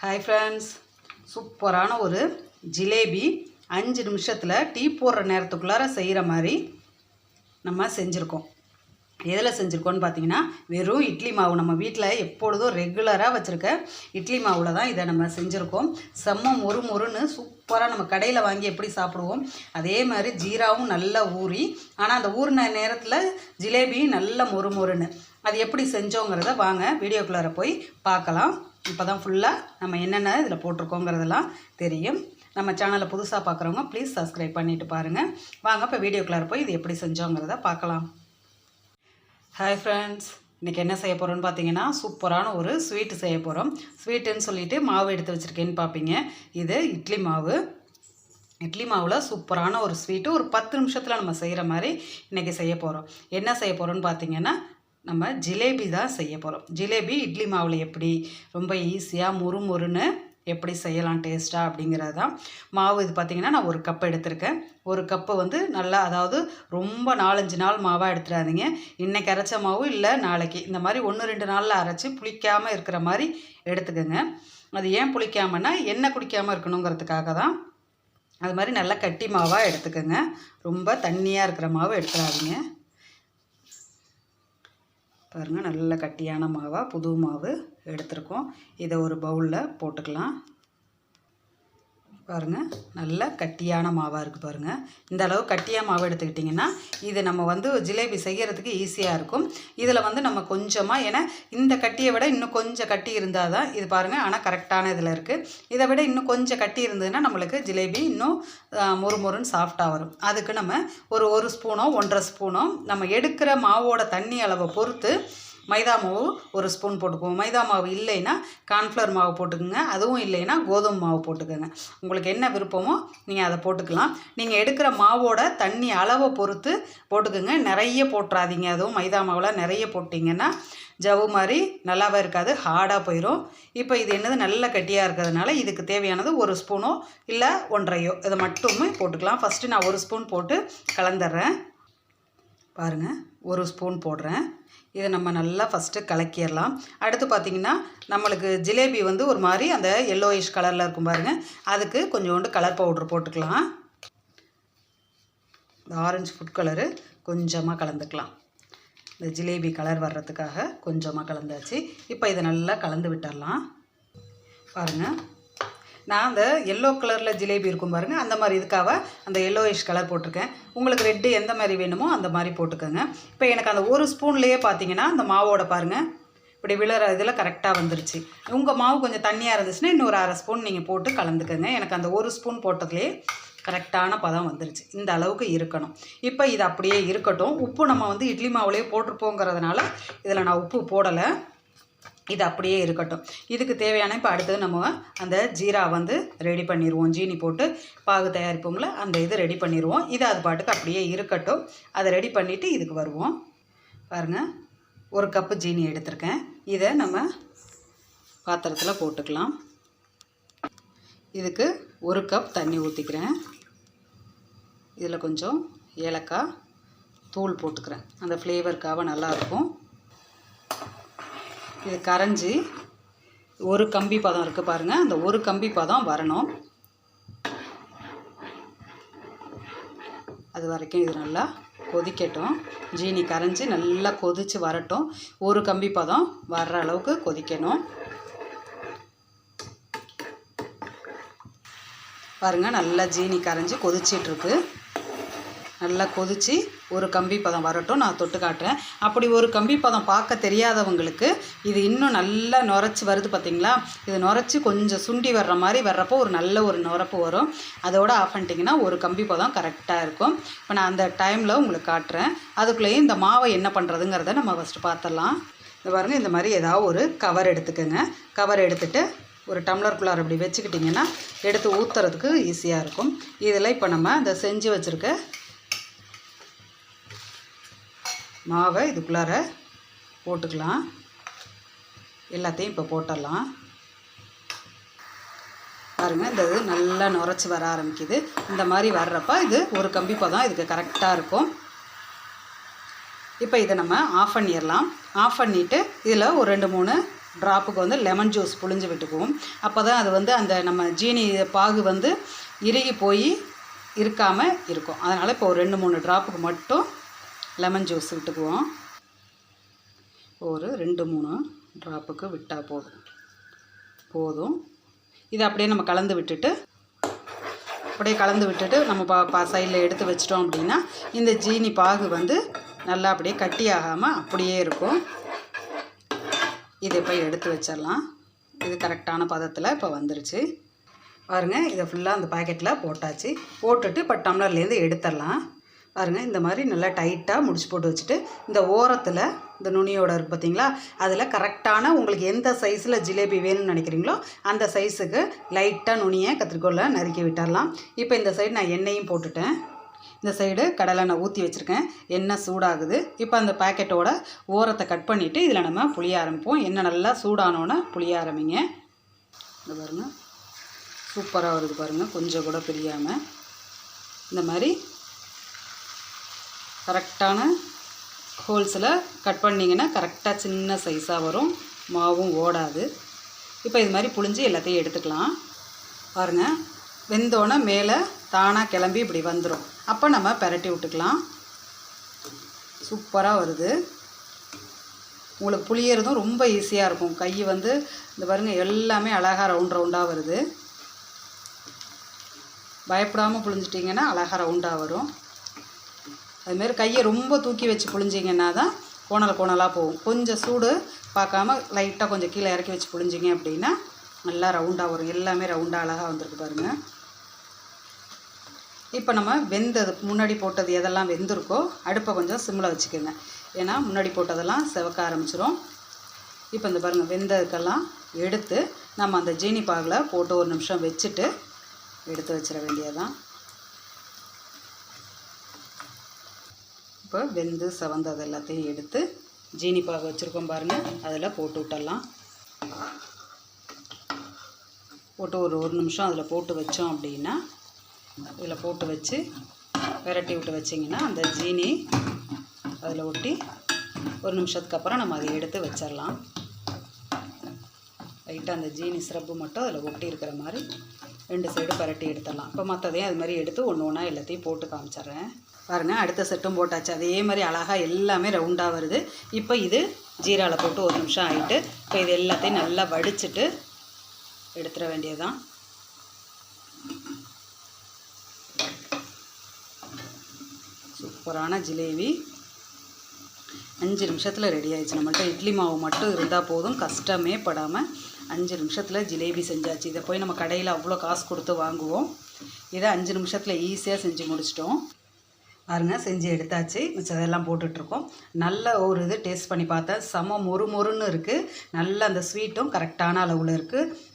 Hi friends சூப்பரான ஒரு ஜிலேபி அஞ்சு நிமிஷத்தில் டீ போடுற நேரத்துக்குள்ளார செய்கிற மாதிரி நம்ம செஞ்சுருக்கோம். எதில் செஞ்சுருக்கோன்னு பார்த்தீங்கன்னா வெறும் இட்லி மாவு. நம்ம வீட்டில் எப்பொழுதும் ரெகுலராக வச்சுருக்க இட்லி மாவில் தான் இதை நம்ம செஞ்சுருக்கோம். செம்ம மொறு மொறுன்னு சூப்பராக நம்ம கடையில் வாங்கி எப்படி சாப்பிடுவோம் அதே மாதிரி ஜீராவும் நல்லா ஊறி ஆனால் அந்த ஊறின நேரத்தில் ஜிலேபியும் நல்ல மொறு மொறுன்னு. அது எப்படி செஞ்சோங்கிறத வாங்க வீடியோக்குள்ளார போய் பார்க்கலாம். இப்போ தான் ஃபுல்லாக நம்ம என்னென்ன இதில் போட்டிருக்கோங்கிறதெல்லாம் தெரியும். நம்ம சேனலை புதுசாக பார்க்குறவங்க ப்ளீஸ் சப்ஸ்கிரைப் பண்ணிவிட்டு பாருங்கள் வாங்க இப்போ வீடியோக்குள்ளார போய் இது எப்படி செஞ்சோங்கிறத பார்க்கலாம். ஹாய் ஃப்ரெண்ட்ஸ் இன்றைக்கி என்ன செய்ய போகிறோம்னு பார்த்தீங்கன்னா சூப்பரான ஒரு ஸ்வீட்டு செய்ய போகிறோம் ஸ்வீட்டுன்னு சொல்லிட்டு மாவு எடுத்து வச்சுருக்கேன்னு பார்ப்பீங்க இது இட்லி மாவு. இட்லி மாவில் சூப்பரான ஒரு ஸ்வீட்டு ஒரு பத்து நிமிஷத்தில் நம்ம செய்கிற மாதிரி இன்றைக்கி செய்ய போகிறோம் என்ன செய்ய போகிறோம்னு பார்த்தீங்கன்னா நம்ம ஜிலேபி தான் செய்ய போகிறோம் ஜிலேபி இட்லி மாவில் எப்படி? ரொம்ப ஈஸியாக முறு முறுன்னு எப்படி செய்யலாம் டேஸ்ட்டாக அப்படிங்கிறது தான் மாவு இது பார்த்திங்கன்னா நான் ஒரு கப் எடுத்திருக்கேன். ஒரு கப்பு வந்து நல்லா அதாவது ரொம்ப நாலஞ்சு நாள் மாவாக எடுத்துடாதீங்க. இன்றைக்கி அரைச்ச மாவு இல்லை நாளைக்கு. இந்த மாதிரி ஒன்று ரெண்டு நாளில் அரைச்சி புளிக்காமல் இருக்கிற மாதிரி எடுத்துக்கோங்க. அது ஏன் புளிக்காமன்னா எண்ணெய் குடிக்காமல் இருக்கணுங்கிறதுக்காக தான் அது மாதிரி நல்லா கட்டி மாவாக எடுத்துக்கோங்க. ரொம்ப தண்ணியாக இருக்கிற மாவு எடுத்துடாதீங்க. பாருங்கள் நல்ல கட்டியான மாவாக புது மாவு எடுத்திருக்கோம். இதை ஒரு பவுலில் போட்டுக்கலாம். பாருங்கள் நல்ல கட்டியான மாவாக இருக்குது பாருங்கள் இந்த அளவு கட்டியாக மாவு எடுத்துக்கிட்டிங்கன்னா இது நம்ம வந்து ஜிலேபி செய்கிறதுக்கு ஈஸியாக இருக்கும். இதில் வந்து நம்ம கொஞ்சமாக ஏன்னா இந்த கட்டியை விட இன்னும் கொஞ்சம் கட்டி இருந்தால் தான் இது பாருங்கள் ஆனால் கரெக்டான இதில் இருக்குது இதை விட இன்னும் கொஞ்சம் கட்டி இருந்ததுன்னா நம்மளுக்கு ஜிலேபி இன்னும் மொறு மொறுன்னு சாஃப்டாக வரும். அதுக்கு நம்ம ஒரு ஒரு ஸ்பூனோ ஒன்றரை ஸ்பூனோ நம்ம எடுக்கிற மாவோட தண்ணி அளவை பொறுத்து மைதா மாவு ஒரு ஸ்பூன் போட்டுக்குவோம். மைதா மாவு இல்லைன்னா கார்ன்ஃப்ளவர் மாவு போட்டுக்கோங்க. அதுவும் இல்லைன்னா கோதுமை மாவு போட்டுக்கோங்க. உங்களுக்கு என்ன விருப்பமோ நீங்கள் அதை போட்டுக்கலாம். நீங்கள் எடுக்கிற மாவோட தண்ணி அளவை பொறுத்து போட்டுக்கோங்க. நிறைய போட்டுறாதீங்க. அதுவும் மைதா மாவில் நிறைய போட்டிங்கன்னா ஜவு மாதிரி நல்லாவே இருக்காது. ஹார்டாக போயிடும் இப்போ இது என்னது? நல்ல கட்டியாக இருக்கிறதுனால இதுக்கு தேவையானது ஒரு ஸ்பூனோ இல்லை ஒன்றையோ. இதை மட்டுமே போட்டுக்கலாம். ஃபஸ்ட்டு நான் ஒரு ஸ்பூன் போட்டு கலந்துடுறேன். பாருங்கள் ஒரு ஸ்பூன் போடுறேன். இதை நம்ம நல்லா ஃபஸ்ட்டு கலக்கிடலாம். அடுத்து பார்த்திங்கன்னா நம்மளுக்கு ஜிலேபி வந்து ஒரு மாதிரி அந்த எல்லோயிஷ் கலரில் இருக்கும் பாருங்கள் அதுக்கு கொஞ்சோண்டு கலர் பவுட்ரு போட்டுக்கலாம். இந்த ஆரஞ்சு ஃபுட் கலரு கொஞ்சமாக கலந்துக்கலாம். இந்த ஜிலேபி கலர் வர்றதுக்காக கொஞ்சமாக கலந்தாச்சு. இப்போ இதை நல்லா கலந்து விட்டுடலாம். பாருங்கள் நான் அந்த எல்லோ கலரில் ஜிலேபி இருக்கும் பாருங்கள் அந்த மாதிரி இதுக்காக அந்த எல்லோயிஷ் கலர் போட்டிருக்கேன். உங்களுக்கு ரெட்டு எந்த மாதிரி வேணுமோ அந்த மாதிரி போட்டுக்கோங்க. இப்போ எனக்கு அந்த ஒரு ஸ்பூன்லேயே பார்த்தீங்கன்னா அந்த மாவோட பாருங்கள் இப்படி விழுற இதில் கரெக்டாக வந்துருச்சு. உங்கள் மாவு கொஞ்சம் தண்ணியாக இருந்துச்சுன்னா இன்னொரு அரை ஸ்பூன் நீங்கள் போட்டு கலந்துக்கோங்க. எனக்கு அந்த ஒரு ஸ்பூன் போட்டதுலேயே கரெக்டான பதம் வந்துருச்சு. இந்த அளவுக்கு இருக்கணும். இப்போ இது அப்படியே இருக்கட்டும். உப்பு நம்ம வந்து இட்லி மாவுலேயே போட்டிருப்போங்கிறதுனால இதில் நான் உப்பு போடலை. இது அப்படியே இருக்கட்டும். இதுக்கு தேவையான இப்போ அடுத்தது நம்ம அந்த ஜீரா வந்து ரெடி பண்ணிடுவோம் ஜீனி போட்டு பாகு தயாரிப்போம்ல அந்த இது ரெடி பண்ணிடுவோம் இது அது பாட்டுக்கு அப்படியே இருக்கட்டும். அதை ரெடி பண்ணிவிட்டு இதுக்கு வருவோம். பாருங்கள் ஒரு கப்பு ஜீனி எடுத்திருக்கேன். இதை நம்ம பாத்திரத்தில் போட்டுக்கலாம். இதுக்கு ஒரு கப் தண்ணி ஊற்றிக்கிறேன் இதில் கொஞ்சம் ஏலக்காய் தூள் போட்டுக்கிறேன். அந்த ஃப்ளேவருக்காக நல்லாயிருக்கும் இது கரைஞ்சி ஒரு கம்பி பதம் இருக்குது பாருங்கள் அந்த ஒரு கம்பி பதம் வரணும். அது வரைக்கும் இது நல்லா கொதிக்கட்டும். ஜீனி கரைஞ்சி நல்லா கொதித்து வரட்டும். ஒரு கம்பி பதம் வர்ற அளவுக்கு கொதிக்கணும். பாருங்கள் நல்லா ஜீனி கரைஞ்சி கொதிச்சிட்ருக்கு. நல்லா கொதித்து ஒரு கம்பி பதம் வரட்டும். நான் தொட்டு காட்டுறேன். அப்படி ஒரு கம்பி பதம் பார்க்க தெரியாதவங்களுக்கு இது இன்னும் நல்லா நுரைச்சி வருது பார்த்திங்களா இது நுரைச்சி கொஞ்சம் சுண்டி வர்ற மாதிரி வர்றப்போ ஒரு நல்ல ஒரு நுரப்பு வரும். அதோட ஆஃப் பண்ணிட்டிங்கன்னா ஒரு கம்பி பதம் கரெக்டாக இருக்கும். இப்போ நான் அந்த டைமில் உங்களுக்கு காட்டுறேன். அதுக்குள்ளேயும் இந்த மாவை என்ன பண்ணுறதுங்கிறத நம்ம ஃபஸ்ட்டு பார்த்துடலாம் இந்த பாருங்கள் இந்த மாதிரி ஏதாவது ஒரு கவர் எடுத்துக்கோங்க. கவர் எடுத்துகிட்டு ஒரு டம்ளருக்குள்ளார அப்படி வச்சுக்கிட்டிங்கன்னா எடுத்து ஊற்றுறதுக்கு ஈஸியாக இருக்கும். இதில் இப்போ நம்ம இந்த செஞ்சு வச்சுருக்க மாவை இதுக்குள்ளார போட்டுக்கலாம். எல்லாத்தையும் இப்போ போட்டுடலாம் பாருங்கள் இந்த இது நல்லா நுரைச்சி வர ஆரம்பிக்குது. இந்த மாதிரி வர்றப்ப இது ஒரு கம்பி பதம் இதுக்கு கரெக்டாக இருக்கும். இப்போ இதை நம்ம ஆஃப் பண்ணிடலாம் ஆஃப் பண்ணிவிட்டு இதில் ஒரு ரெண்டு மூணு ட்ராப்புக்கு வந்து லெமன் ஜூஸ் புழிஞ்சு விட்டுக்குவோம். அப்போ தான் அது வந்து அந்த நம்ம ஜீனி பாகு வந்து இறுகி போய் இருக்காமல் இருக்கும். அதனால் இப்போ ஒரு ரெண்டு மூணு ட்ராப்புக்கு மட்டும் லெமன் ஜூஸ் விட்டுக்குவோம். ஒரு ரெண்டு மூணு ட்ராப்புக்கு விட்டால் போதும். போதும். இதை அப்படியே நம்ம கலந்து விட்டுட்டு அப்படியே கலந்து விட்டுட்டு நம்ம பா பா சைடில் எடுத்து வச்சிட்டோம் அப்படின்னா இந்த ஜீனி பாகு வந்து நல்லா அப்படியே கட்டி ஆகாமல் அப்படியே இருக்கும். இதை போய் எடுத்து வச்சிடலாம். இது கரெக்டான பதத்தில் இப்போ வந்துருச்சு. பாருங்கள் இதை ஃபுல்லாக அந்த பாக்கெட்டில் போட்டாச்சு. போட்டுட்டு இப்போ டம்ளர்லேருந்து எடுத்துடலாம். பாருங்கள் இந்த மாதிரி நல்லா டைட்டாக முடிச்சு போட்டு வச்சுட்டு இந்த ஓரத்தில் இந்த நுனியோட இருக்குது பார்த்தீங்களா அதில் கரெக்டான உங்களுக்கு எந்த சைஸில் ஜிலேபி வேணும்னு நினைக்கிறீங்களோ அந்த சைஸுக்கு லைட்டாக நுனியை கத்திரிக்கோலை நறுக்கி விட்டுடலாம் இப்போ இந்த சைடு நான் எண்ணெயும் போட்டுட்டேன். இந்த சைடு கடலை நான் ஊற்றி வச்சுருக்கேன். எண்ணெய் சூடாகுது. இப்போ அந்த பாக்கெட்டோட ஓரத்தை கட் பண்ணிவிட்டு இதில் நம்ம புளிய ஆரம்பிப்போம். எண்ணெய் நல்லா சூடானோன்னே புளிய ஆரம்பிங்க. இந்த பாருங்கள் சூப்பராக வருது பாருங்கள் கொஞ்சம் கூட பிரியாமல் இந்த மாதிரி கரெக்டான ஹோல்ஸில் கட் பண்ணிங்கன்னா கரெக்டாக சின்ன சைஸாக வரும். மாவும் ஓடாது. இப்போ இது மாதிரி புழிஞ்சு எல்லாத்தையும் எடுத்துக்கலாம். பாருங்கள் வெந்தோடனே மேலே தானாக கிளம்பி இப்படி வந்துடும் அப்போ நம்ம பரட்டி விட்டுக்கலாம். சூப்பராக வருது. உங்களுக்கு புளியறதும் ரொம்ப ஈஸியாக இருக்கும். கை வந்து இந்த பாருங்கள் எல்லாமே அழகாக ரவுண்ட் ரவுண்டாக வருது. பயப்படாமல் புழிஞ்சிட்டிங்கன்னா அழகாக ரவுண்டாக வரும். அதுமாரி கையை ரொம்ப தூக்கி வச்சு புழிஞ்சிங்கன்னா தான் கோணல் கோணலாக போகும். கொஞ்சம் சூடு பார்க்காம லைட்டாக கொஞ்சம் கீழே இறக்கி வச்சு புழிஞ்சிங்க அப்படின்னா நல்லா ரவுண்டாக வரும். எல்லாமே ரவுண்டாக அழகாக வந்திருக்கு பாருங்கள் இப்போ நம்ம வெந்தது முன்னாடி போட்டது எதெல்லாம் வெந்திருக்கோ அடுப்பை கொஞ்சம் சிம்மில் வச்சுக்கோங்க. ஏன்னா முன்னாடி போட்டதெல்லாம் செவக்க ஆரம்பிச்சிரும். இப்போ இந்த பாருங்கள் வெந்ததுக்கெல்லாம் எடுத்து நம்ம அந்த ஜீனி பாகில் போட்டு ஒரு நிமிஷம் வச்சுட்டு எடுத்து வச்சிட வேண்டியதுதான். இப்போ வெந்து செவந்தது எல்லாத்தையும் எடுத்து ஜீனி பாகு வச்சுருக்கோம் பாருங்கள் அதில் போட்டு விட்டுடலாம். போட்டு ஒரு ஒரு நிமிஷம் அதில் போட்டு வச்சோம் அப்படின்னா இதில் போட்டு வச்சு விரட்டி விட்டு வச்சிங்கன்னா அந்த ஜீனி அதில் ஒட்டி ஒரு நிமிஷத்துக்கு அப்புறம் நம்ம அதை எடுத்து வச்சிடலாம். லைட்டாக அந்த ஜீனி சிரப்பு மட்டும் அதில் ஒட்டி இருக்கிற மாதிரி ரெண்டு சைடு பரட்டி எடுத்துடலாம். இப்போ மற்றதையும் அது மாதிரி எடுத்து ஒன்று ஒன்றா எல்லாத்தையும் போட்டு காமிச்சிட்றேன். பாருங்கள் அடுத்த செட்டும் போட்டாச்சு. அதே மாதிரி அழகாக எல்லாமே ரவுண்டாக வருது. இப்போ இது ஜீராவில் போட்டு ஒரு நிமிஷம் ஆகிட்டு இப்போ இது எல்லாத்தையும் நல்லா வடிச்சிட்டு எடுத்துட வேண்டியதுதான். சூப்பரான ஜிலேபி. அஞ்சு நிமிஷத்தில் ரெடி ஆயிடுச்சு. நம்மள்ட்ட இட்லி மாவு மட்டும் இருந்தால் போதும். கஷ்டமே படாமல் அஞ்சு நிமிஷத்தில் ஜிலேபி செஞ்சாச்சு. இதை போய் நம்ம கடையில் அவ்வளோ காசு கொடுத்து வாங்குவோம். இதை அஞ்சு நிமிஷத்தில் ஈஸியாக செஞ்சு முடிச்சிட்டோம். பாருங்கள் செஞ்சு எடுத்தாச்சு. மிச்சதெல்லாம் போட்டுட்ருக்கோம். நல்ல ஒரு இது டேஸ்ட் பண்ணி பார்த்தேன் செம மொறு மொறுன்னு இருக்குது நல்ல அந்த ஸ்வீட்டும் கரெக்டான அளவில் இருக்குது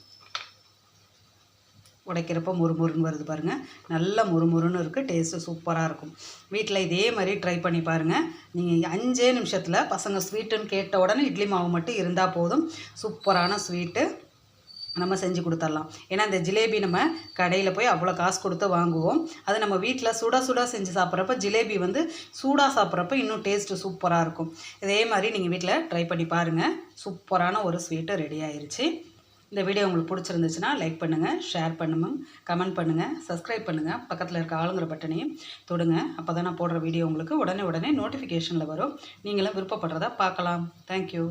உடைக்கிறப்போ முறுமுறுன்னு வருது பாருங்கள் நல்ல முறுமுறுன்னு இருக்குது டேஸ்ட்டு சூப்பராக இருக்கும். வீட்டில் இதே மாதிரி ட்ரை பண்ணி பாருங்கள் நீங்கள் அஞ்சே நிமிஷத்தில் பசங்க ஸ்வீட்டுன்னு கேட்ட உடனே இட்லி மாவு மட்டும் இருந்தால் போதும். சூப்பரான ஸ்வீட்டு நம்ம செஞ்சு கொடுத்துடலாம் ஏன்னா இந்த ஜிலேபி நம்ம கடையில் போய் அவ்வளோ காசு கொடுத்து வாங்குவோம். அது நம்ம வீட்டில் சுட சுட செஞ்சு சாப்பிட்றப்ப ஜிலேபி வந்து சூடாக சாப்பிட்றப்ப இன்னும் டேஸ்ட்டு சூப்பராக இருக்கும். இதே மாதிரி நீங்கள் வீட்டில் ட்ரை பண்ணி பாருங்கள் சூப்பரான ஒரு ஸ்வீட்டு ரெடி ஆயிடுச்சு இந்த வீடியோ உங்களுக்கு பிடிச்சிருந்துச்சுன்னா லைக் பண்ணுங்கள் ஷேர் பண்ணுங்க கமெண்ட் பண்ணுங்கள் சப்ஸ்கிரைப் பண்ணுங்கள் பக்கத்தில் இருக்க ஆளுங்கிற பட்டனையும் தொடுங்க. அப்போ தான் நான் போடுற வீடியோ உங்களுக்கு உடனே உடனே நோட்டிஃபிகேஷனில் வரும். நீங்களும் விருப்பப்படுறதா பார்க்கலாம். தேங்க்யூ